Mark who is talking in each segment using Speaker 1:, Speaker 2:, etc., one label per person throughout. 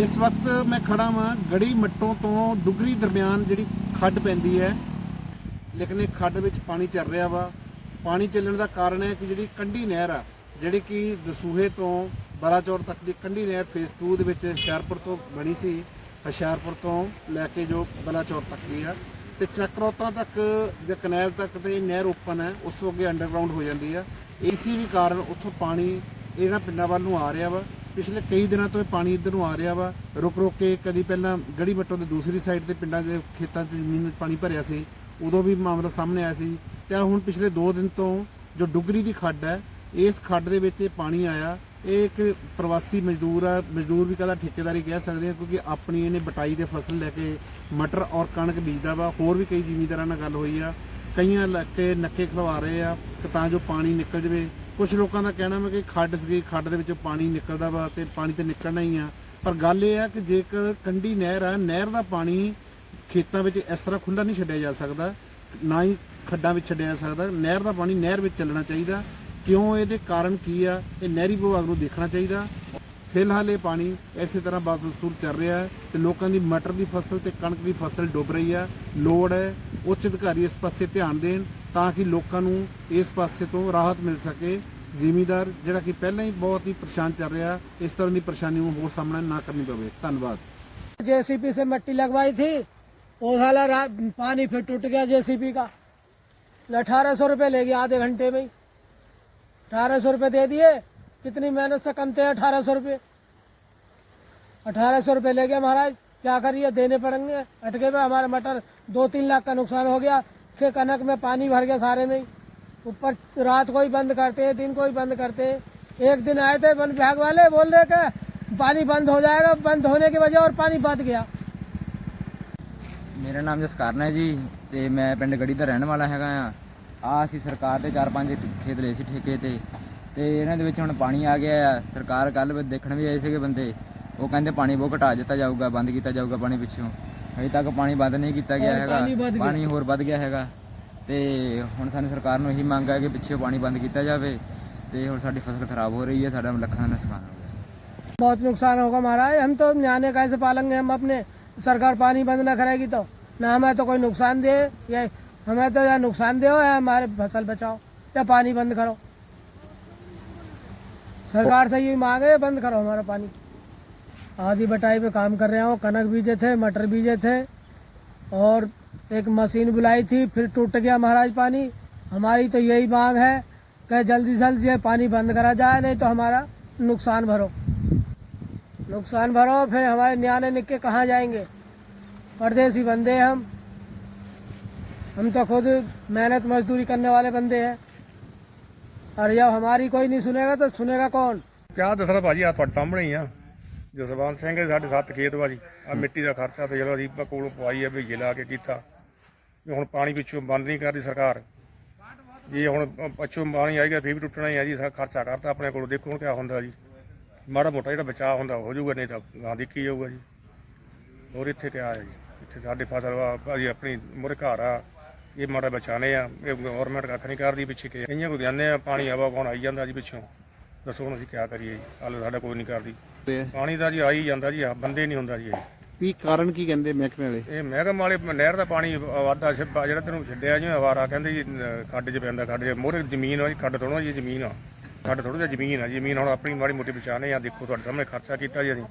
Speaker 1: ਇਸ ਵਕਤ ਮੈਂ ਖੜਾ ਵਾਂ ਗੜੀ ਮੱਟੋਂ ਤੋਂ ਡੁਗਰੀ ਦਰਮਿਆਨ ਜਿਹੜੀ ਖੱਡ ਪੈਂਦੀ ਹੈ। ਲੇਕਿਨ ਇਹ ਖੱਡ ਵਿੱਚ ਪਾਣੀ ਚੱਲ ਰਿਹਾ ਵਾ। ਪਾਣੀ ਚੱਲਣ ਦਾ ਕਾਰਨ ਹੈ ਕਿ ਜਿਹੜੀ ਕੰਢੀ ਨਹਿਰ ਆ, ਜਿਹੜੀ ਕਿ ਦਸੂਹੇ ਤੋਂ ਬਲਾਚੌਰ ਤੱਕ ਦੀ ਕੰਢੀ ਨਹਿਰ ਫੇਸ 2 ਦੇ ਵਿੱਚ ਹੁਸ਼ਿਆਰਪੁਰ ਤੋਂ ਬਣੀ ਸੀ, ਹੁਸ਼ਿਆਰਪੁਰ ਤੋਂ ਲੈ ਕੇ ਜੋ ਬਲਾਚੌਰ ਤੱਕ ਦੀ ਆ। ਤੇ ਚੱਕਰੋਤਾ ਤੱਕ ਜਾਂ ਕਨੈਲ ਤੱਕ ਤੇ ਇਹ ਨਹਿਰ ਓਪਨ ਹੈ, ਉਸ ਤੋਂ ਅੱਗੇ ਅੰਡਰਗਰਾਉਂਡ ਹੋ ਜਾਂਦੀ ਆ। ਇਸੇ ਵੀ ਕਾਰਨ ਉੱਥੋਂ ਪਾਣੀ ਇਹਨਾਂ ਪਿੰਡਾਂ ਵੱਲ ਨੂੰ ਆ ਰਿਹਾ ਵਾ। ਪਿਛਲੇ ਕਈ ਦਿਨਾਂ ਤੋਂ ਇਹ ਪਾਣੀ ਇੱਧਰ ਨੂੰ ਆ ਰਿਹਾ ਵਾ। ਰੁਕ ਰੁਕ ਕੇ ਕਦੀ ਪਹਿਲਾਂ ਗੜੀ ਮੱਟੋ ਦੇ ਦੂਸਰੀ ਸਾਈਡ ਤੇ ਪਿੰਡਾਂ ਦੇ ਖੇਤਾਂ 'ਚ ਜ਼ਮੀਨ ਵਿੱਚ ਪਾਣੀ ਭਰਿਆ ਸੀ। ਉਦੋਂ ਵੀ ਮਾਮਲਾ ਸਾਹਮਣੇ ਆਇਆ ਸੀ। ਤੇ ਆਹ ਹੁਣ ਪਿਛਲੇ 2 ਦਿਨ ਤੋਂ ਜੋ ਡੁਗਰੀ ਦੀ ਖੱਡ ਹੈ, ਇਸ ਖੱਡ ਦੇ ਵਿੱਚ ਇਹ ਪਾਣੀ ਆਇਆ। ਇਹ ਇੱਕ ਪ੍ਰਵਾਸੀ ਮਜ਼ਦੂਰ ਆ। ਮਜ਼ਦੂਰ ਵੀ ਕਹਦਾ ਠੇਕੇਦਾਰੀ ਕਹਿ ਸਕਦੇ ਆ ਕਿਉਂਕਿ ਆਪਣੀ ਇਹਨੇ ਬਟਾਈ ਦੇ ਫਸਲ ਲੈ ਕੇ ਮਟਰ ਔਰ ਕਣਕ ਬੀਜਦਾ ਵਾ। ਹੋਰ ਵੀ ਕਈ ਜ਼ਿਮੀਂਦਾਰਾਂ ਨਾਲ ਗੱਲ ਹੋਈ ਆ। ਕਈਆਂ ਇਲਾਕੇ ਨੱਕੇ ਖਲਵਾ ਰਹੇ ਆ ਤਾਂ ਜੋ ਪਾਣੀ ਨਿਕਲ ਜਵੇ। ਕੁਝ ਲੋਕਾਂ ਦਾ ਕਹਿਣਾ ਵਾ ਕਿ ਖੱਡ ਸੀ ਖੱਡ ਦੇ ਵਿੱਚੋਂ ਪਾਣੀ ਨਿਕਲਦਾ ਵਾ ਤੇ ਪਾਣੀ ਤੇ ਨਿਕਲਣਾ ਹੀ ਆ। ਪਰ ਗੱਲ ਇਹ ਆ ਕਿ ਜੇਕਰ ਕੰਢੀ ਨਹਿਰ ਆ, ਨਹਿਰ ਦਾ ਪਾਣੀ ਖੇਤਾਂ ਵਿੱਚ ਇਸ ਤਰ੍ਹਾਂ ਖੁੱਲਾ ਨਹੀਂ ਛੱਡਿਆ ਜਾ ਸਕਦਾ, ਨਾ ਹੀ ਖੱਡਾਂ ਵਿੱਚ ਛੱਡਿਆ ਜਾ ਸਕਦਾ। ਨਹਿਰ ਦਾ ਪਾਣੀ ਨਹਿਰ ਵਿੱਚ ਚੱਲਣਾ ਚਾਹੀਦਾ। ਕਿਉਂ ਇਹਦੇ ਕਾਰਨ ਕੀ ਆ? ਇਹ ਨਹਿਰੀ ਵਿਭਾਗ ਨੂੰ ਦੇਖਣਾ ਚਾਹੀਦਾ। ਫਿਲਹਾਲ ਇਹ ਪਾਣੀ ਇਸੇ ਤਰ੍ਹਾਂ ਬਦਸਤੂਰ ਚੱਲ ਰਿਹਾ ਹੈ ਤੇ ਲੋਕਾਂ ਦੀ ਮਟਰ ਦੀ ਫਸਲ ਤੇ ਕਣਕ ਦੀ ਫਸਲ ਡੁੱਬ ਰਹੀ ਆ। ਲੋੜ ਹੈ ਉੱਚ ਅਧਿਕਾਰੀ ਇਸ ਪਾਸੇ ਧਿਆਨ ਦੇਣ ਤਾਂ ਕਿ ਲੋਕਾਂ ਨੂੰ ਇਸ ਪਾਸੇ ਤੋਂ ਰਾਹਤ ਮਿਲ ਸਕੇ। ਜ਼ਿਮੀਦਾਰ ਜਿਹੜਾ ਕਿ ਪਹਿਲਾਂ ਹੀ ਬਹੁਤ ਹੀ ਪਰੇਸ਼ਾਨ ਚੱਲ ਰਿਹਾ ਇਸ ਤਰ੍ਹਾਂ ਦੀ ਪਰੇਸ਼ਾਨੀ ਨੂੰ ਹੋਰ ਸਾਹਮਣਾ ਨਾ ਕਰਨੀ ਪਵੇ ਧੰਨਵਾਦ
Speaker 2: जेसीपी से मिट्टी लगवाई थी वो साला रा- पानी फिर टूट गया जेसीपी का अठारह सौ रुपये ले गया आधे घंटे में ही अठारह सौ रुपये दे दिए कितनी मेहनत से कमते हैं अठारह सौ रुपये अठारह सौ रुपये ले गया महाराज क्या करिए देने पड़ेंगे अटके में हमारे मटर दो तीन लाख का नुकसान हो गया के कनक में पानी भर गया सारे में ही। ऊपर रात को ही बंद करते हैं दिन को ही बंद करते हैं एक दिन आए थे वन विभाग वाले बोल रहे कि पानी बंद हो जाएगा बंद होने की वजह और पानी बच गया
Speaker 3: ਮੇਰਾ ਨਾਮ ਜਸਕਰਨ ਹੈ ਜੀ ਤੇ ਮੈਂ ਪਿੰਡ ਗੜੀ ਦਾ ਰਹਿਣ ਵਾਲਾ ਹੈਗਾ ਆ ਆ ਅਸੀਂ ਸਰਕਾਰ ਦੇ ਚਾਰ ਪੰਜ ਖੇਤ ਲਏ ਸੀ ਠੇਕੇ ਤੇ ਤੇ ਇਹਨਾਂ ਦੇ ਵਿੱਚ ਹੁਣ ਪਾਣੀ ਆ ਗਿਆ ਆ ਸਰਕਾਰ ਕੱਲ ਦੇਖਣ ਵੀ ਆਏ ਸੀਗੇ ਬੰਦੇ ਉਹ ਕਹਿੰਦੇ ਪਾਣੀ ਬਹੁਤ ਘਟਾ ਦਿੱਤਾ ਜਾਊਗਾ ਬੰਦ ਕੀਤਾ ਜਾਊਗਾ ਪਾਣੀ ਪਿੱਛੋਂ ਹਜੇ ਤੱਕ ਪਾਣੀ ਬੰਦ ਨਹੀਂ ਕੀਤਾ ਗਿਆ
Speaker 2: ਹੋਰ
Speaker 3: ਹੈਗਾ
Speaker 2: ਪਾਣੀ ਵੱਧ ਗਿਆ।
Speaker 3: ਪਾਣੀ ਹੋਰ ਵੱਧ ਗਿਆ ਹੈਗਾ ਤੇ ਹੁਣ ਸਾਨੂੰ ਸਰਕਾਰ ਨੂੰ ਇਹੀ ਮੰਗ ਹੈ ਕਿ ਪਿੱਛੇ ਪਾਣੀ ਬੰਦ ਕੀਤਾ ਜਾਵੇ ਤੇ ਹੁਣ ਸਾਡੀ ਫਸਲ ਖਰਾਬ ਹੋ ਰਹੀ ਹੈ ਸਾਡਾ ਲੱਖਾਂ ਦਾ ਨੁਕਸਾਨ ਹੋ ਗਿਆ
Speaker 2: बहुत नुकसान होगा महाराज हम तो न्याने कैसे पालेंगे हम अपने सरकार पानी बंद न करेगी तो ना हमें तो कोई नुकसान दे या हमें तो या नुकसान दे या हमारे फसल बचाओ या पानी बंद करो सरकार से ये मांगे बंद करो हमारा पानी आधी बटाई पे काम कर रहे हो कनक बीजे थे मटर बीजे थे और एक मशीन बुलाई थी फिर टूट गया महाराज पानी हमारी तो यही मांग है कि जल्दी से जल्दी ये पानी बंद करा जाए नहीं तो हमारा नुकसान भरो नुकसान भरो फिर हमारे न्याने निक्के कहाँ जाएंगे परदेसी बंदे हैं हम हम तो खुद मेहनत मजदूरी करने वाले बंदे हैं और जब हमारी कोई नहीं सुनेगा तो सुनेगा कौन
Speaker 4: ਕਿਆ ਦੱਸਣਾ ਭਾਜੀ ਆ ਤੁਹਾਡੇ ਸਾਹਮਣੇ ਹੀ ਆ ਜਸਵੰਤ ਸਿੰਘ ਹੈ ਸਾਡੇ ਸੱਤ ਖੇਤ ਵਾ ਜੀ ਆ ਮਿੱਟੀ ਦਾ ਖਰਚਾ ਤੇ ਜਿਹੜਾ ਅਸੀਂ ਕੋਲੋਂ ਪਵਾਈ ਆ ਭਈਏ ਲਾ ਕੇ ਕੀਤਾ ਵੀ ਹੁਣ ਪਾਣੀ ਪਿੱਛੋਂ ਬੰਦ ਨਹੀਂ ਕਰਦੀ ਸਰਕਾਰ। ਜੇ ਹੁਣ ਪਿੱਛੋਂ ਪਾਣੀ ਆਏਗਾ ਫੇਰ ਵੀ ਟੁੱਟਣਾ ਹੀ ਆ ਜੀ ਸਾ ਖਰਚਾ ਕਰਤਾ ਆਪਣੇ ਕੋਲ। ਦੇਖੋ ਹੁਣ ਕਿਆ ਹੁੰਦਾ ਜੀ। ਮਾੜਾ ਮੋਟਾ ਜਿਹੜਾ ਬਚਾਅ ਹੁੰਦਾ ਹੋ ਜਾਊਗਾ ਨਹੀਂ ਤਾਂ ਗਾਂ ਦੇਖੀ ਜਾਊਗਾ ਜੀ। ਹੋਰ ਇੱਥੇ ਕਿਆ ਹੈ ਜੀ? ਇੱਥੇ ਸਾਡੇ ਫਸਲ ਵਾ ਭਾਜੀ ਆਪਣੀ ਮੁਰੇ ਘਰ ਆ। ਇਹ ਮਾੜਾ ਬਚਾਣੇ ਆ ਇਹ ਗਵਰਨਮੈਂਟ ਕੱਖ ਨਹੀਂ ਕਰਦੀ ਪਿੱਛੇ ਕਿ। ਕਈਆਂ ਕੋ ਜਾਂਦੇ ਆ ਪਾਣੀ ਹਵਾ ਕੋਣ ਆਈ ਜਾਂਦਾ ਜੀ ਪਿੱਛੋਂ। ਦੱਸੋ ਹੁਣ ਅਸੀਂ ਕਿਆ ਕਰੀਏ ਜੀ? ਹਾਲੇ ਸਾਡਾ ਕੋਈ ਨਹੀਂ ਕਰਦੀ। ਪਾਣੀ ਦਾ ਜੀ ਆ ਹੀ ਜਾਂਦਾ ਜੀ ਬੰਦੇ ਨਹੀਂ ਹੁੰਦਾ ਜੀ ਇਹ।
Speaker 1: ਕੀ ਕਾਰਨ ਕੀ ਕਹਿੰਦੇ ਮਹਿਕਮੇ ਵਾਲੇ?
Speaker 4: ਇਹ ਮਹਿਕਮ ਵਾਲੇ ਨਹਿਰ ਦਾ ਪਾਣੀ ਵਾਧਾ ਜਿਹੜਾ ਤੈਨੂੰ ਛੱਡਿਆ ਜੀ ਹਵਾਰਾ ਕਹਿੰਦੇ ਜੀ ਖੱਡ 'ਚ ਪੈਂਦਾ ਖੱਡ 'ਚ। ਮੋਰੇ ਜ਼ਮੀਨ ਆ ਜੀ ਖੱਡ ਥੋੜਾ ਜੀ ਜ਼ਮੀਨ ਆ। ਖੱਡ ਥੋੜਾ ਜਿਹਾ ਜ਼ਮੀਨ ਆ ਜ਼ਮੀਨ ਹੁਣ ਆਪਣੀ ਮਾੜੀ ਮੋਟੀ ਬਚਾਣੇ ਆ। ਦੇਖੋ ਤੁਹਾਡੇ ਸਾਹਮਣੇ ਖਰਚਾ ਕੀਤਾ ਜੀ ਅਸੀਂ।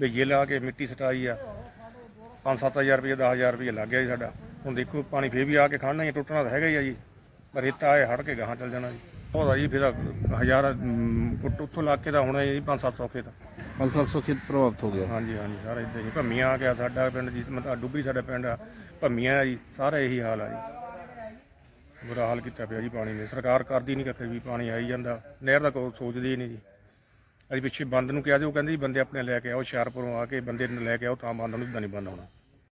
Speaker 4: ਬਈਏ ਲਾ ਕੇ ਮਿੱਟੀ ਸਟਾਈ ਆ 5-7000 ਰੁਪਏ 10000 ਰੁਪਏ ਲੱਗ ਗਿਆ ਜੀ ਸਾਡਾ। ਹੁਣ ਦੇਖੋ ਪਾਣੀ ਫੇਰ ਵੀ ਆ ਕੇ ਖੜਨਾ ਹੀ ਟੁੱਟਣਾ ਤਾਂ ਹੈਗਾ ਹੀ ਆ ਜੀ। ਰੇਤਾ ਆਏ ਹੜ ਕੇ ਗਾਹਾਂ ਚੱਲ ਜਾਣਾ ਜੀ। ਉਹਦਾ ਜੀ ਫਿਰ ਹਜ਼ਾਰ ਅਮ, ਉੱਥੋਂ ਲੱਗ ਕੇ ਤਾਂ ਹੋਣਾ ਜੀ 5-700 ਖੇਤ
Speaker 1: 5-700 ਖੇਤ ਪ੍ਰਭਾਵਿਤ ਹੋ ਗਿਆ।
Speaker 4: ਹਾਂਜੀ ਹਾਂਜੀ, ਸਾਰਾ ਇਦਾਂ ਹੀ। ਭੰਮੀਆਂ ਆ ਗਿਆ ਸਾਡਾ ਪਿੰਡ ਜੀ ਮਤਲਬ ਡੁੱਬਰੀ ਸਾਡਾ ਪਿੰਡ ਆ। ਭੰਮੀਆਂ ਆ ਜੀ, ਸਾਰਾ ਇਹੀ ਹਾਲ ਆ ਜੀ। ਬੁਰਾ ਹਾਲ ਕੀਤਾ ਪਿਆ ਜੀ ਪਾਣੀ ਨੇ। ਸਰਕਾਰ ਕਰਦੀ ਨਹੀਂ ਕੱਖ ਵੀ ਪਾਣੀ ਆਈ ਜਾਂਦਾ। ਨਹਿਰ ਦਾ ਕੋਈ ਸੋਚਦੀ ਹੀ ਨਹੀਂ ਜੀ। ਅਸੀਂ ਪਿੱਛੇ ਬੰਦ ਨੂੰ ਕਿਹਾ ਜੀ ਉਹ ਕਹਿੰਦੇ ਜੀ ਬੰਦੇ ਆਪਣੇ ਲੈ ਕੇ ਆਓ, ਹੁਸ਼ਿਆਰਪੁਰੋਂ ਆ ਕੇ ਬੰਦੇ ਨੂੰ ਲੈ ਕੇ ਆਓ, ਤਾਂ ਬੰਦ ਨੂੰ ਇਦਾਂ ਨਹੀਂ ਬੰਦ ਹੋਣਾ।